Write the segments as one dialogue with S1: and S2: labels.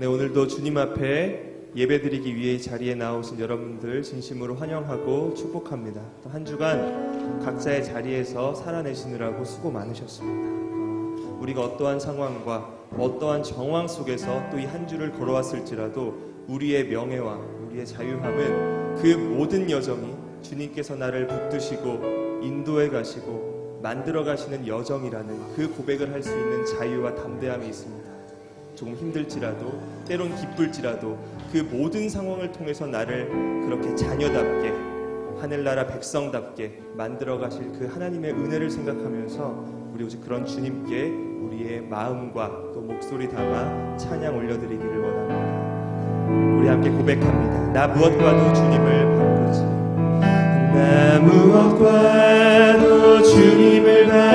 S1: 네, 오늘도 주님 앞에 예배드리기 위해 이 자리에 나오신 여러분들 진심으로 환영하고 축복합니다. 또 한 주간 각자의 자리에서 살아내시느라고 수고 많으셨습니다. 어, 우리가 어떠한 상황과 어떠한 정황 속에서 또 이 한 주를 걸어왔을지라도 우리의 명예와 우리의 자유함은 그 모든 여정이 주님께서 나를 붙드시고 인도해 가시고 만들어 가시는 여정이라는 그 고백을 할 수 있는 자유와 담대함이 있습니다. 조금 힘들지라도 때론 기쁠지라도 그 모든 상황을 통해서 나를 그렇게 자녀답게 하늘나라 백성답게 만들어 가실 그 하나님의 은혜를 생각하면서 우리 오직 그런 주님께 우리의 마음과 또 목소리 담아 찬양 올려드리기를 원합니다. 우리 함께 고백합니다. 나 무엇과도 주님을 바꾸지. 나 무엇과도 주님을 바꾸지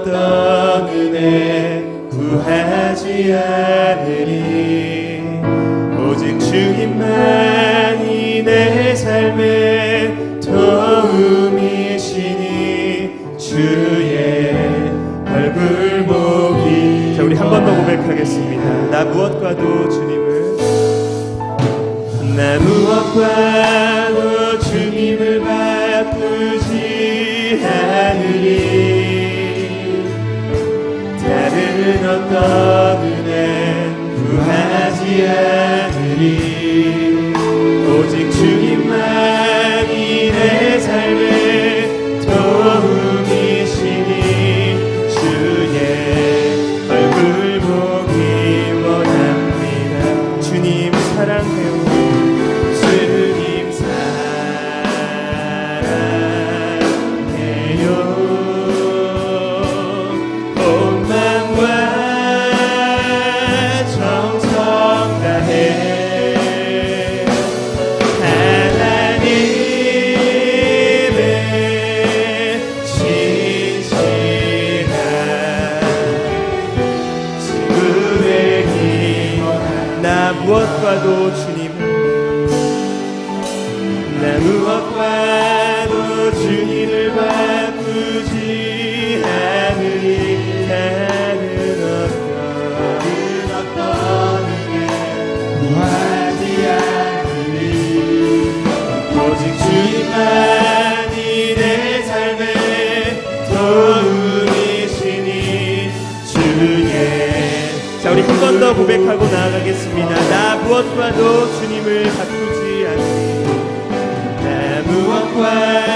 S1: 어떤 은혜 구하지 않으리 오직 주님만이 내 삶의 도움이시니 주의 얼굴 보기 자 우리 한 번 더 고백하겠습니다. 나 무엇과도 주님을 나 무엇과도 주님을 바꾸지 않으리 다른 어떤 은 무엇과도 주님. 나 무엇과도 주님을 바꾸지 않으리 다른 어떤 은혜 구하지 않으리 오직 주님만이 내 삶의 도움이시니 주의. 자 우리 한 번 더 고백하고 나아가겠습니다. 나 무엇과도 주님을 바꾸지 않으리 나 무엇과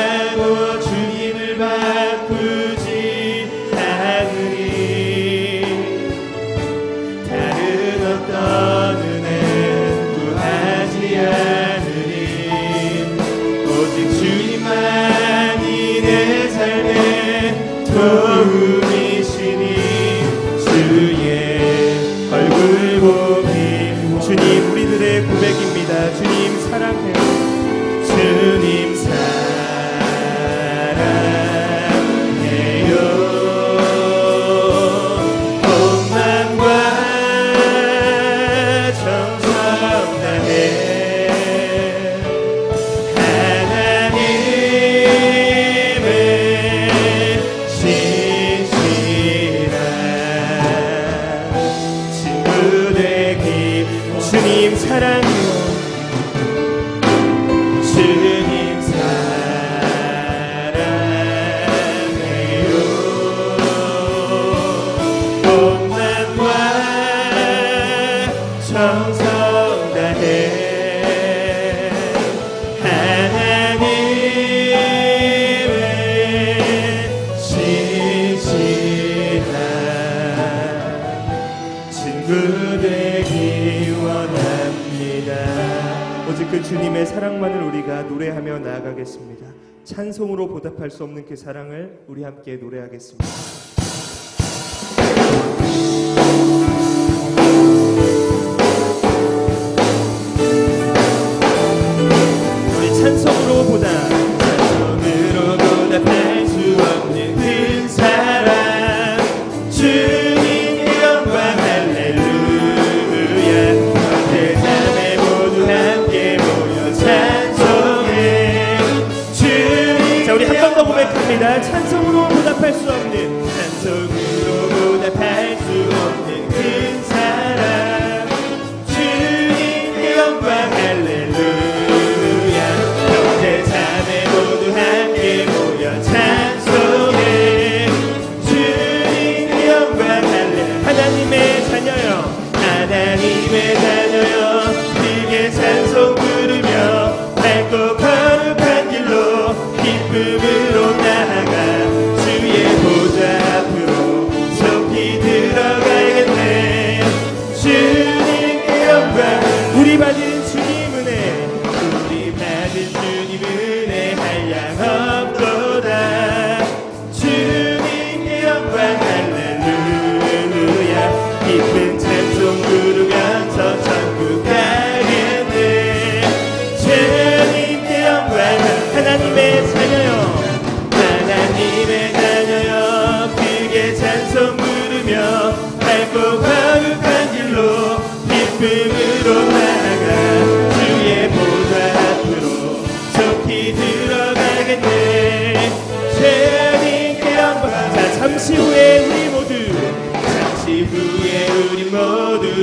S1: 수 없는 그 사랑을 우리 함께 노래하겠습니다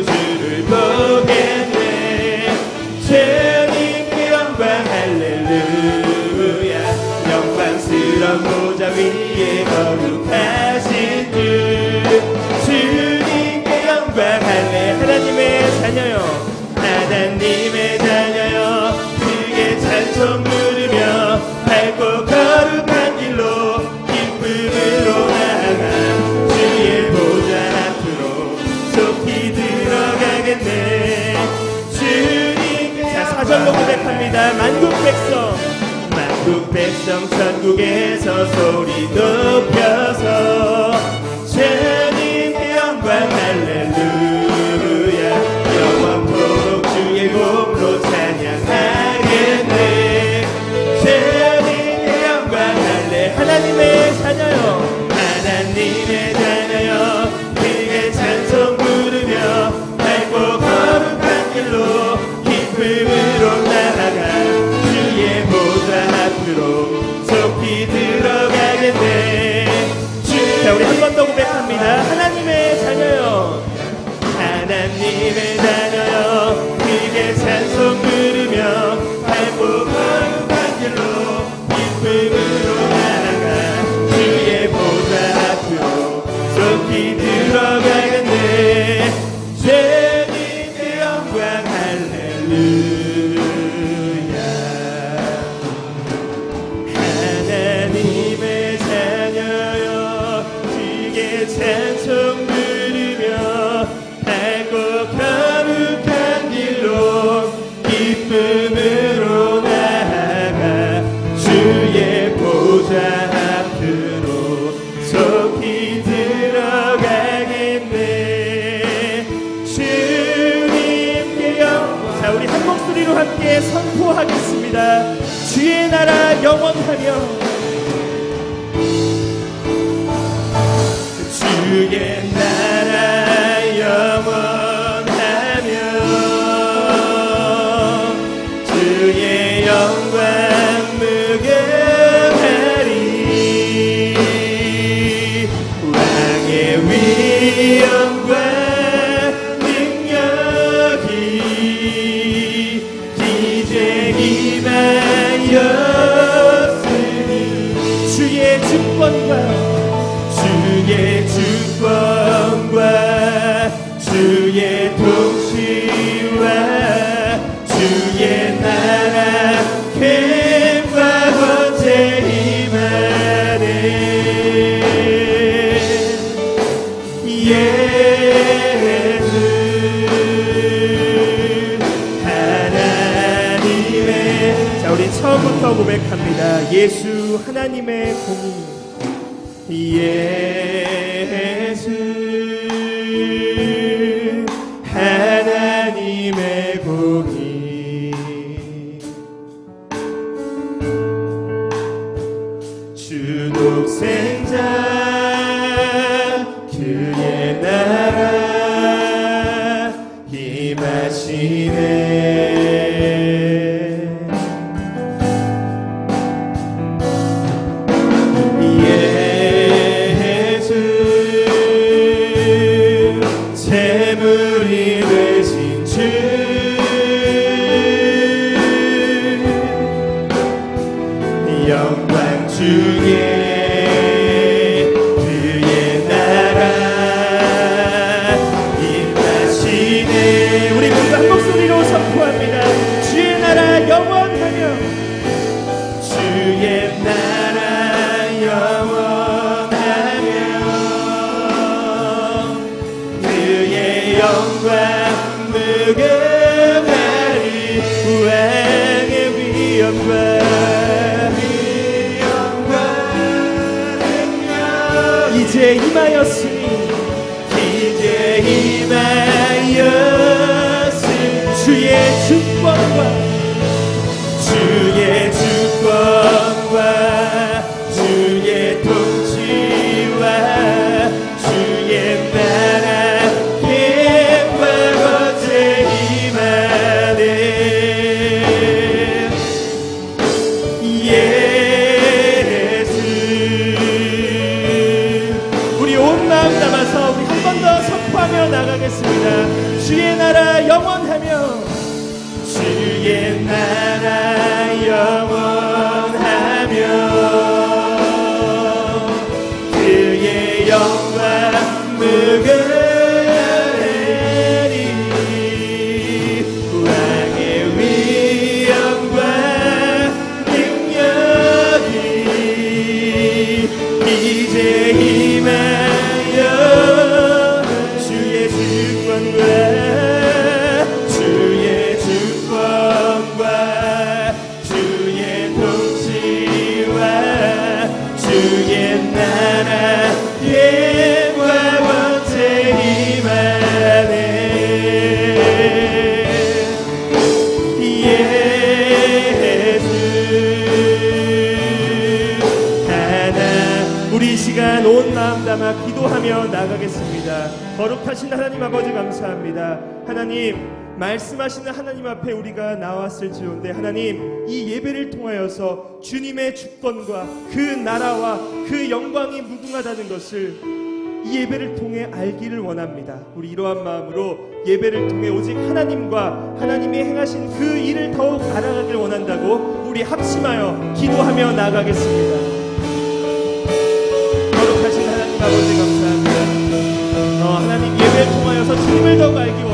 S1: music. 정천국에서 소리 높여 예. 기도하며 나가겠습니다 거룩하신 하나님 아버지 감사합니다 하나님 말씀하시는 하나님 앞에 우리가 나왔을지언데 하나님 이 예배를 통하여서 주님의 주권과 그 나라와 그 영광이 무궁하다는 것을 이 예배를 통해 알기를 원합니다. 우리 이러한 마음으로 예배를 통해 오직 하나님과 하나님이 행하신 그 일을 더욱 알아가길 원한다고 우리 합심하여 기도하며 나가겠습니다. 통하여서 주님을 더욱 알기 원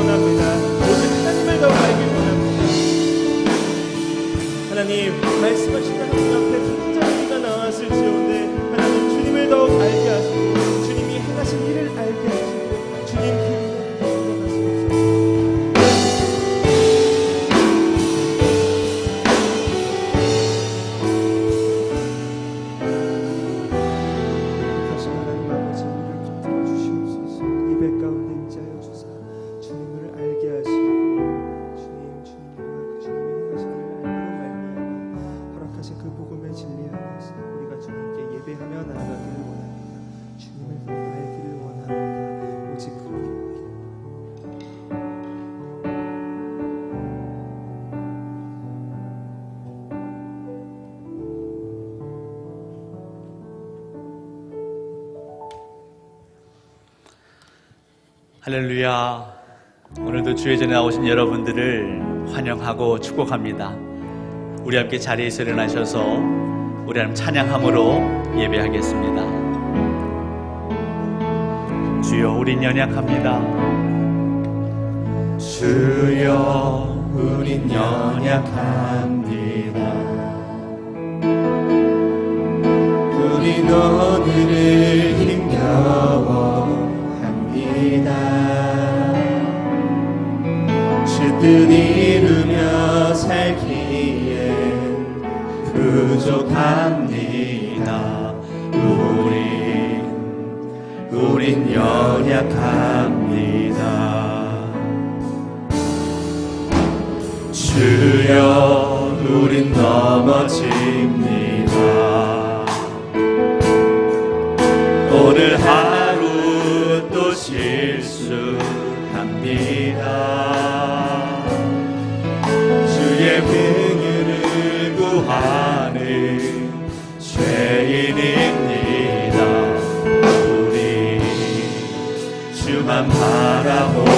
S2: 할렐루야. 오늘도 주의 전에 나오신 여러분들을 환영하고 축복합니다. 우리 함께 자리에서 일어나셔서 우리 하나님 찬양함으로 예배하겠습니다. 주여 우린 연약합니다.
S1: 주여 우린 연약합니다 우린 오늘을 힘겨워 뜻 이루며 살기엔 부족합니다. 우린 우린 연약합니다. 주여 우린 넘어집니다. 오늘 하 바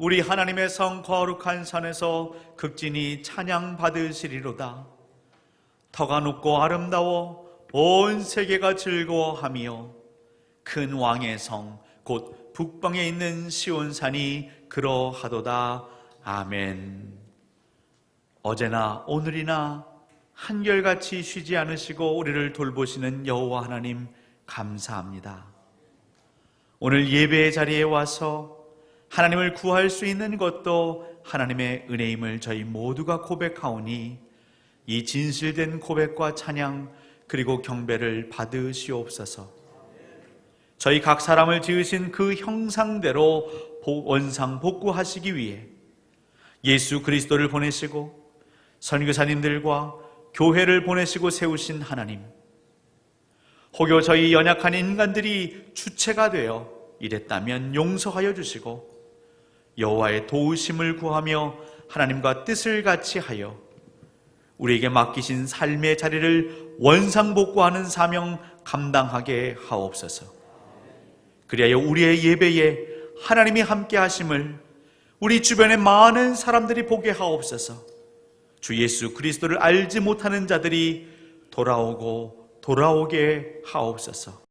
S1: 우리
S2: 하나님의 성 거룩한 산에서 극진히 찬양 받으시리로다. 터가 높고 아름다워 온 세계가 즐거워하며 큰 왕의 성 곧 북방에 있는 시온산이 그러하도다. 아멘. 어제나 오늘이나 한결같이 쉬지 않으시고 우리를 돌보시는 여호와 하나님 감사합니다. 오늘 예배의 자리에 와서 하나님을 구할 수 있는 것도 하나님의 은혜임을 저희 모두가 고백하오니 이 진실된 고백과 찬양 그리고 경배를 받으시옵소서. 저희 각 사람을 지으신 그 형상대로 복- 원상 복구하시기 위해 예수 그리스도를 보내시고 선교사님들과 교회를 보내시고 세우신 하나님. 혹여 저희 연약한 인간들이 주체가 되어 이랬다면 용서하여 주시고 여호와의 도우심을 구하며 하나님과 뜻을 같이 하여 우리에게 맡기신 삶의 자리를 원상복구하는 사명 감당하게 하옵소서. 그리하여 우리의 예배에 하나님이 함께 하심을 우리 주변의 많은 사람들이 보게 하옵소서. 주 예수 그리스도를 알지 못하는 자들이 돌아오고 돌아오게 하옵소서.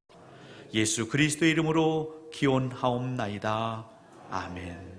S2: 예수 그리스도 이름으로 기원하옵나이다. 아멘.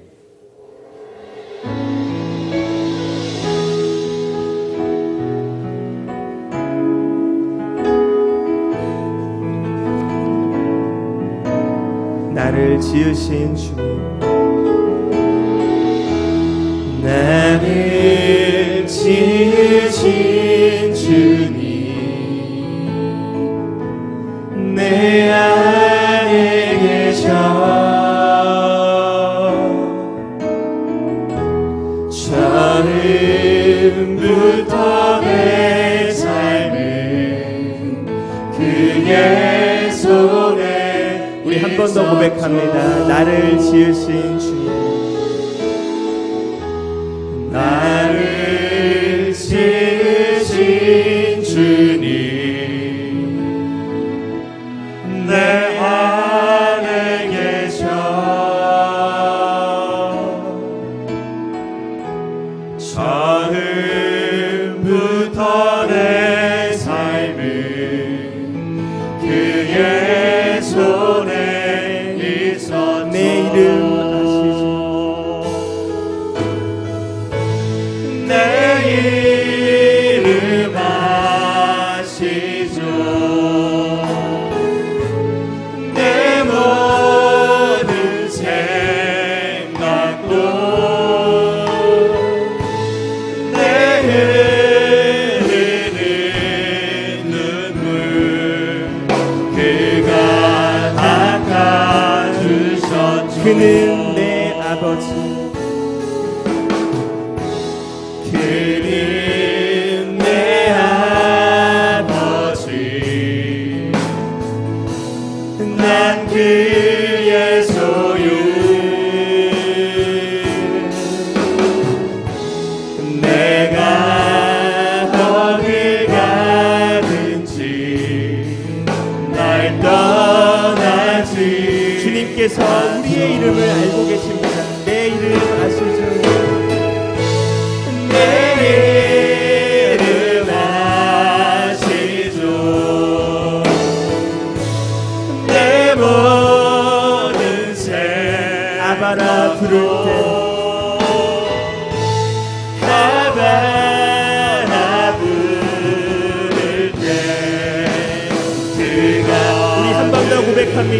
S1: 나를 지으신 주님 나를 지으신 처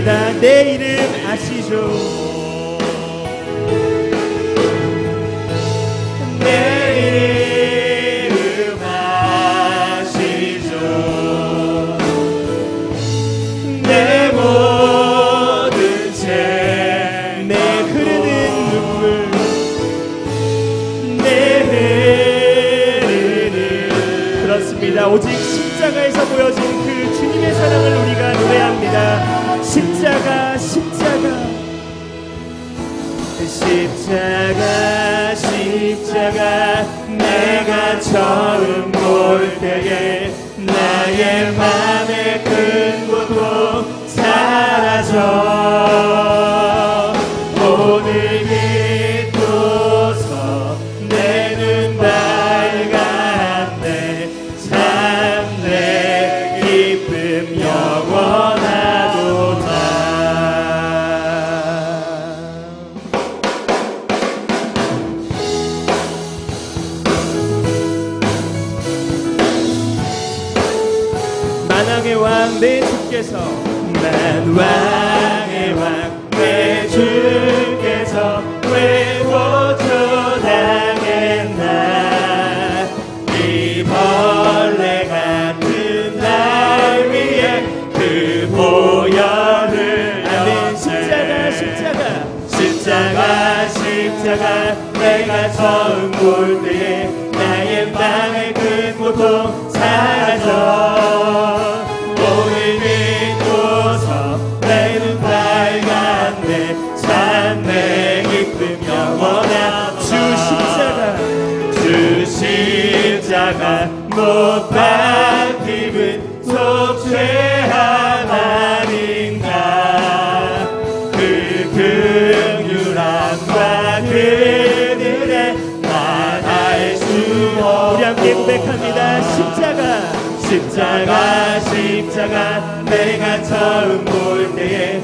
S1: 아시다. 내 이름 아시죠? 십자가 십자가 내가 처음 볼 때에 나의 맘의 근고도 사라져. 오늘 이 어두울 때 나의 밤의 큰 고통 십자가 십자가 내가 처음 볼 때에